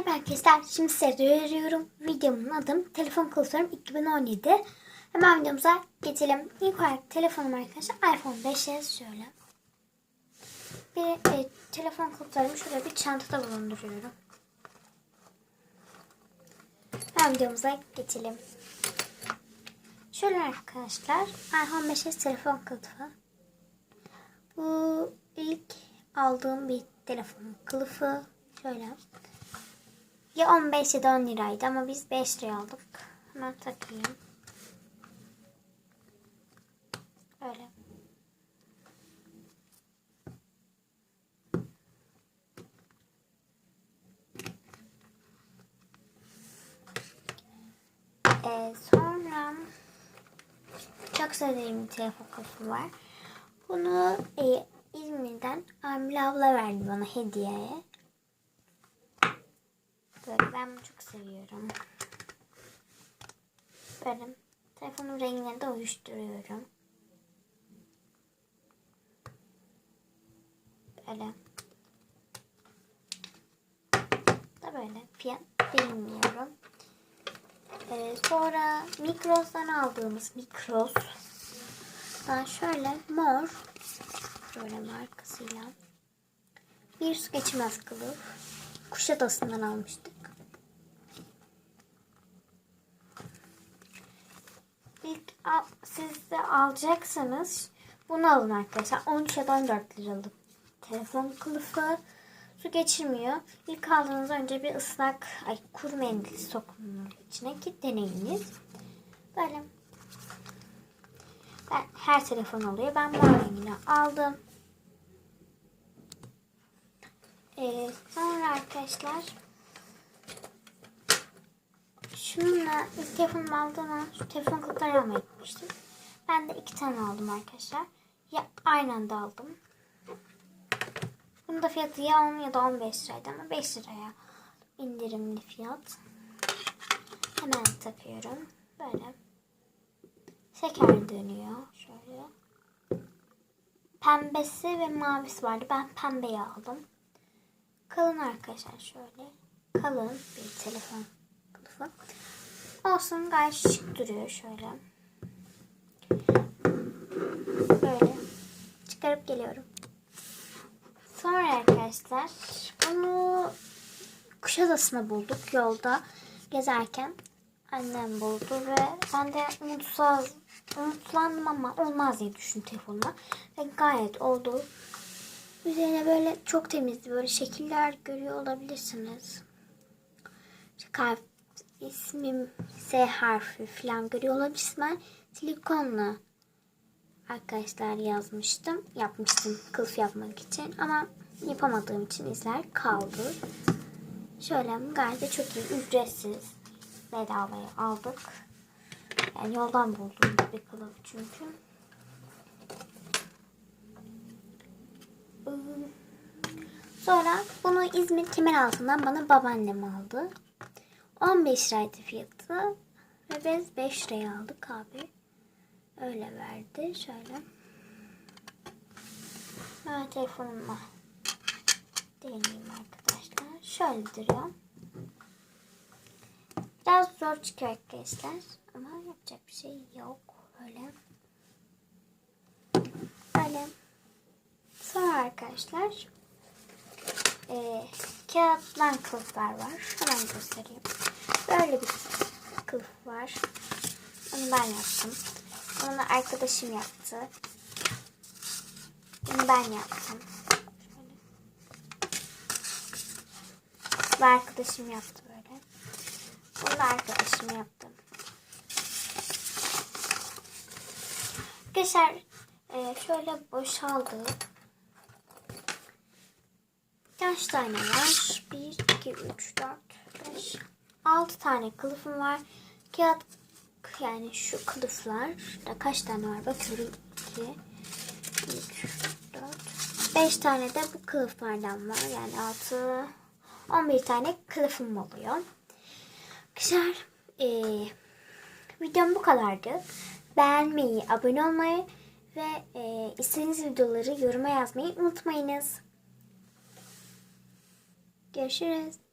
Merhaba arkadaşlar. Şimdi size duyuruyorum. Videomun adım Telefon Kılıflarım 2017. Hemen videomuza geçelim. İlk olarak telefonum arkadaşlar iPhone 5s şöyle. Bir e, telefon kılıflarımı şöyle bir çantada bulunduruyorum. Hemen videomuza geçelim. Şöyle arkadaşlar iPhone 5s telefon kılıfı. Bu ilk aldığım bir telefon kılıfı. Şöyle. Ya 15 ya da 10 liraydı ama biz 5 liraya aldık. Hemen takayım. Öyle. Ee, sonra çok sevdiğim bir telefon kılıfı var. Bunu e, İzmir'den Amil abla verdi bana hediyeye. Böyle ben bunu çok seviyorum. Böyle telefonun rengini de uyuşturuyorum. Böyle. Da böyle fiyat bilmiyorum. Ee, sonra Mikros'tan aldığımız Mikros. Ben şöyle mor böyle markasıyla bir su geçmez kılıf. Kuşadası'ndan almıştık. İlk al, siz de alacaksanız bunu alın arkadaşlar. 13 ya da 14 liralık telefon kılıfı. Su geçirmiyor. İlk aldığınız önce bir ıslak ay, kuru mendil sokun içine ki deneyiniz. Böyle ben, her telefon oluyor. Ben mor rengini aldım. Ee, sonra arkadaşlar şununla ilk telefonumu aldığım şu telefon kılıfları almaya gitmiştim. Ben de iki tane aldım arkadaşlar. Ya aynı anda aldım. Bunun da fiyatı ya 10 ya da 15 liraydı ama 5 liraya indirimli fiyat. Hemen takıyorum. Böyle. Şeker dönüyor. Şöyle. Pembesi ve mavisi vardı. Ben pembeyi aldım. Kalın arkadaşlar şöyle. Kalın bir telefon kılıfı. Olsun gayet şık duruyor şöyle. Böyle. Çıkarıp geliyorum. Sonra arkadaşlar bunu Kuşadası'nda bulduk yolda gezerken. Annem buldu ve ben de umutsuz, umutlandım ama olmaz diye düşündüm telefonuma. Ve gayet oldu. Üzerine böyle çok temizdi. Böyle şekiller görüyor olabilirsiniz. İşte kalp ismim S harfi falan görüyor olabilirsiniz. Ben silikonla arkadaşlar yazmıştım. Yapmıştım kılıf yapmak için. Ama yapamadığım için izler kaldı. Şöyle gayet çok iyi. Ücretsiz. Bedavaya aldık. Yani yoldan buldum bir kılıf çünkü. Sonra bunu İzmir Kemeraltı'ndan bana babaannem aldı. 15 liraydı fiyatı. Ve biz 5 liraya aldık abi. Öyle verdi. Şöyle. Ben telefonumla deneyeyim arkadaşlar. Şöyle duruyor. Biraz zor çıkıyor arkadaşlar. Ama yapacak bir şey yok. Böyle. Böyle. Arkadaşlar e, kağıttan kılıflar var. Hemen göstereyim. Böyle bir kılıf var. Onu ben yaptım. Onu arkadaşım yaptı. Bunu ben yaptım. Şöyle. Arkadaşım yaptı böyle. Bunu da arkadaşım yaptı. Arkadaşlar e, şöyle boşaldı. Kaç tane var? 1, 2, 3, 4, 5, 6 tane kılıfım var. Kağıt yani şu kılıflar da kaç tane var bakıyorum. 2, 3, 4, 5 tane de bu kılıflardan var. Yani 6, 11 tane kılıfım oluyor. Arkadaşlar ee, videom bu kadardı. Beğenmeyi, abone olmayı ve e, istediğiniz videoları yoruma yazmayı unutmayınız. Görüşürüz.